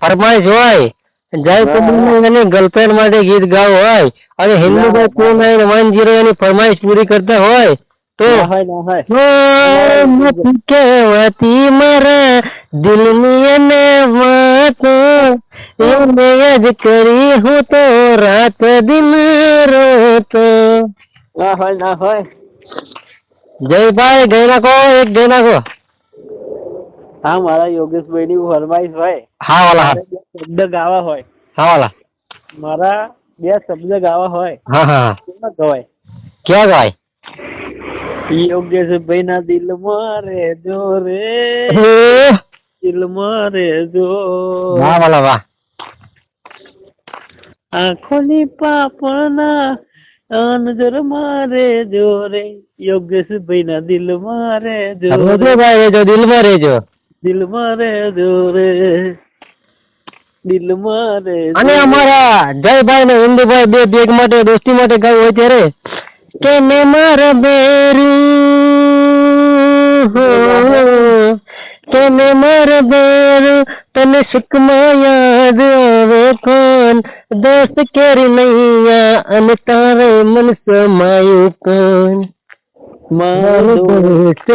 ફરમાઈશ હોય જય કુમુર ગર્લફ્રેન્ડ માટે ગીત ગાવું હોય અને હિન્દુ ના, ટુ નાઇન વન જીરો એની ફરમાઈશ પૂરી કરતા હોય તો કહેવાતી મારા દિલની અને વાતો એને જ કરી હું તો રાત દિન રોતો. ના હોય ના હોય. જયભાઈ ગઈ નાખો એક ગઈ નાખો. હા મારા યોગેશભાઈ ની ફરમાઈશ હોય. હા વાલા શબ્દ ગાવા હોય. હા વાલા. મારા બે શબ્દ ગાવા હોય. હા હા કેવા ગવાય? કેવા ગવાય? યોગેશભાઈ ના દિલ મારે જો રે. દિલ મારે જો વાહ વાલા વાહ. આંખોની પાપણના નજર મારે જો રે. યોગેશભાઈ ના દિલ મારે જો રે. ભાઈ રહેજો. દિલમાં રહેજો રે દિલ મારે જો અને અમારા જયભાઈ ને ઇન્દુભાઈ બે બેગ માટે દોસ્તી માટે ગાવું હોય ત્યારે કે મે મારા બેરું કે મે મારા બેરું તને સુખમાં યાદ આવે કોણ દોસ્ત કેરી નૈયા અને તારે મન સમાયું કોણ મારો દોસ્ત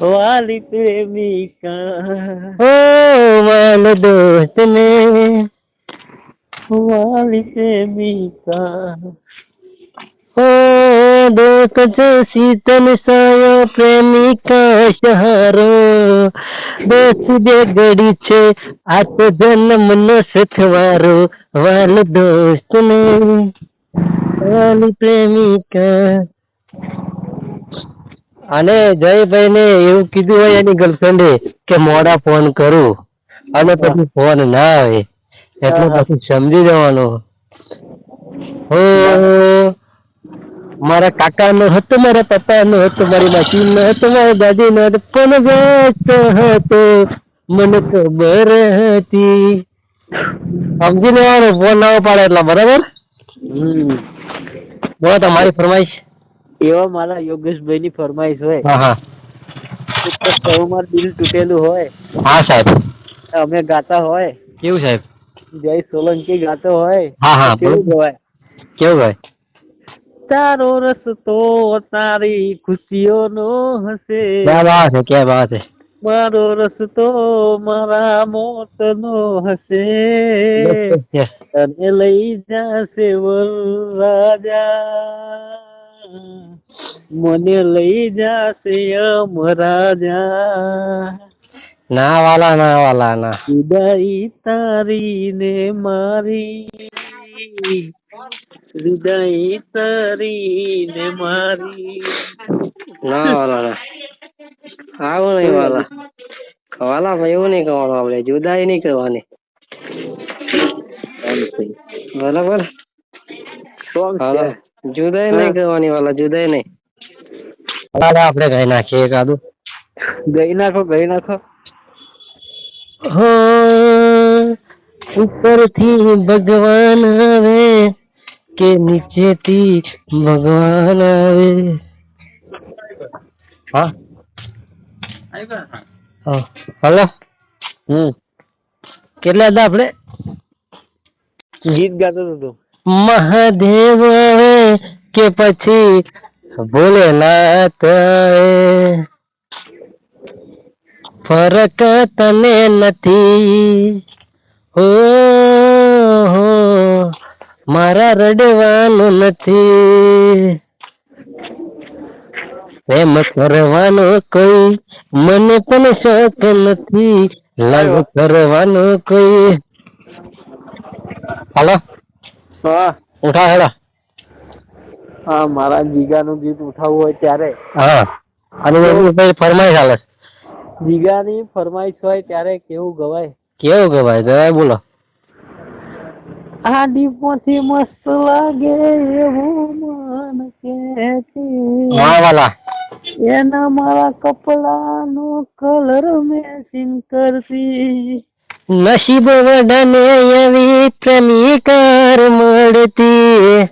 ને વાલી પ્રેમિકા ઓ મારો દોસ્ત ને વાલી પ્રેમિકા ओ दोस्त जो शीतल सायो प्रेमिका સહારો દોસ્ત બે ઘડી છે આ તો જન્મ નો સથવારો વાલ દોસ્ત ને વાલી પ્રેમિકા અને જયભાઈ ને એવું કીધું હોય એની ગર્લફ્રેન્ડે કે મોડા ફોન કરું. અને પછી ફોન ના આવે. એટલે. પછી સમજી જવાનું. હો મારા કાકા નો હતો મારા પપ્પા નો હતો મારી માસી નો હતો મારા દાદી નો હતો પણ વ્યસ્ત હતો. મને ખબર હતી. સમજી લેવાનું ફોન ના પાડે એટલા બરાબર? હમ. બોલો તમારી ફરમાઈશ. એવા મારા યોગેશભાઈ ની ફરમાઈશ હોય. સૌમાં દિલ તૂટેલું હોય. હા સાહેબ. અમે ગાતા હોય. કેવું સાહેબ? જય સોલંકી ગાતો હોય. હા હા કેવું. ગવાય? કેવું ભાઈ તારો રસ્તો તારી ખુશીઓનો હશે. ક્યાં વાત છે ક્યાં વાત છે? મારો રસ્તો મારા મોતનો હશે. Yes. તને લઈ જાશે વરરાજા. મને લઈ જાશે અમરાજા ના વાલા ના વાલા ના. જુદાઈ તારી ને મારી. જુદાઈ તારી ને મારી. ના વાલા ના. આવું નહીં વાલા. વાલા ભાઈ એવું નહીં કરવાનું આપણે જુદાઈ નહીં કરવાની બરાબર? જુદાઈ. નહીં કરવાની વાલા જુદાઈ નહીં. અરે આપણે ગઈ નાખીએ એકાદું ગઈ નાખો ગઈ નાખો. હો ઉપરથી ભગવાન આવે કે નીચેથી ભગવાન આવે? હા. હા હલો. હમ. કેટલા હતા આપણે? ગીત ગાતો હતો તું. મહાદેવ આવે કે પછી ભોલેનાથ ફરક તને નથી. હો હો મારા રડવાનું નથી. પ્રેમ કરવાનો કોઈ મને પણ શોખ નથી. લવ કરવાનો કોઈ. હાલો. હા. ઉઠા હેડા. હા મારા જીગાનું ગીત ઉઠાવવું હોય ત્યારે. હા. અને એની ફરમાઈશ હાલે જીગાની ફરમાઈશ હોય ત્યારે કેવું ગવાય? કેવું ગવાય? જરાય બોલો. આડી પોથી મસ્ત લાગે એવું મન કે હા વાલા. એના મારા કપડાનો કલર મેચિંગ કરતી. નસીબ વડને એવી પ્રેમિકાર મળતી.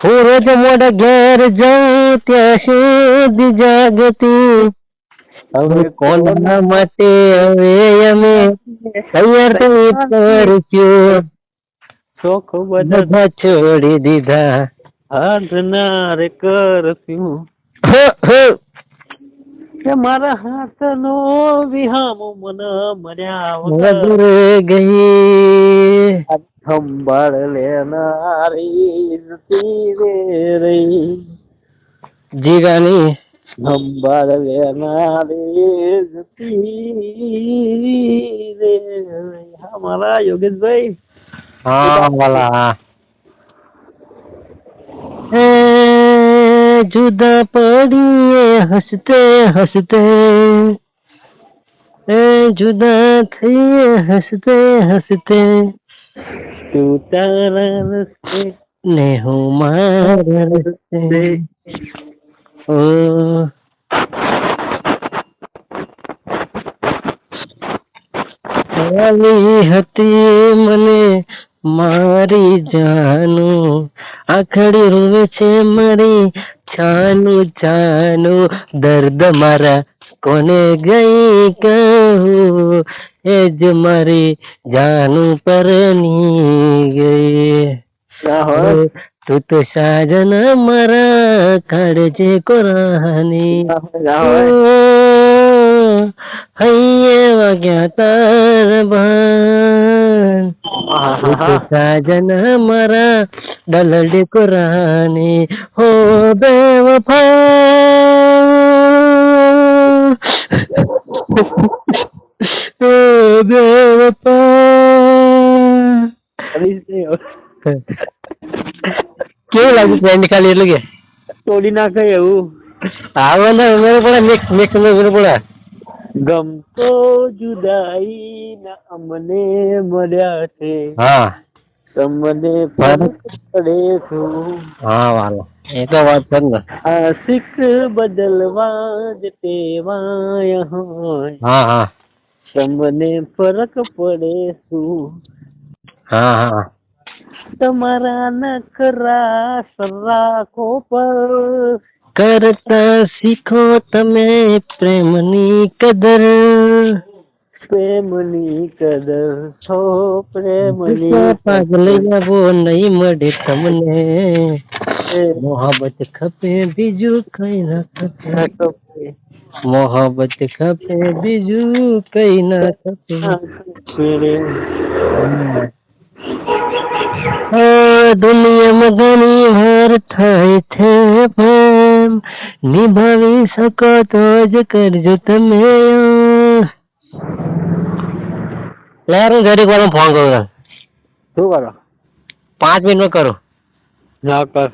હું મોડ મોડા ઘેર જાઉં ત્યાં સુધી જાગતી. હવે કોના માટે હવે અમે તૈયાર થઈ પરસ્યો શોખ બધા છોડી દીધા. હાથના રે કરશું મારા હાથ હાથનો વિહામો મન મર્યા વગર ગઈ. સંભાળ લેનારી જતી રે રહી. જીરાની સંભાળ લેનારી જતી રે રહી. હા મારા યોગેશભાઈ? હા વાલા જુદા પડીએ હસતે હસતે. એ જુદા થઈએ હસતે હસતે. તું તારા રસ્તે ને હું મારા રસ્તે. ઓ. ખાલી હતી મને મારી જાનું. આખડી રૂવે છે મારી છાનું છાનું દર્દ મારા કોને ગઈ કહું એ જ મારી જાનું પરની ગઈ ના હોય તું તો સાજન મારા કાઢજે કોરાની ના હોય હૈયે વાગ્યા તાર ભાન તું તો સાજન મારા ડલડ કોરાની હો બેવફા કેવું લાગ્યું ફ્રેન્ડ ખાલી એટલે કે? તોડી નાખે એવું. આવવાના ઉમેરો પડે મેક મેક ઉમેરો પડે. ગમતો જુદાઈ ના અમને મળ્યા છે. હા. તમને પડે હા વાલો. એ તો વાત છે ને. આશિક બદલવા જ તેવાય હોય. હા હા. તમને ફરક પડે શું? હા હા. તમારા નખરા સરાખો પર કરતા શીખો તમે પ્રેમની કદર. પ્રેમની કદર છો પ્રેમની પાગલ આવો નહીં મળે તમને મોહબ્બત ખપે બીજું કઈ ના ખપે ખપે. મોહબ્બત ખપે બીજું કઈ ના ખપે આ દુનિયામાં ઘણી વાર થાય છે પ્રેમ નિભાવી શકો તો જ કરજો તમે યાર હું ઘડીક વાર ફોન કરું શું કરો? પાંચ મિનિટમાં કરું. ના કર.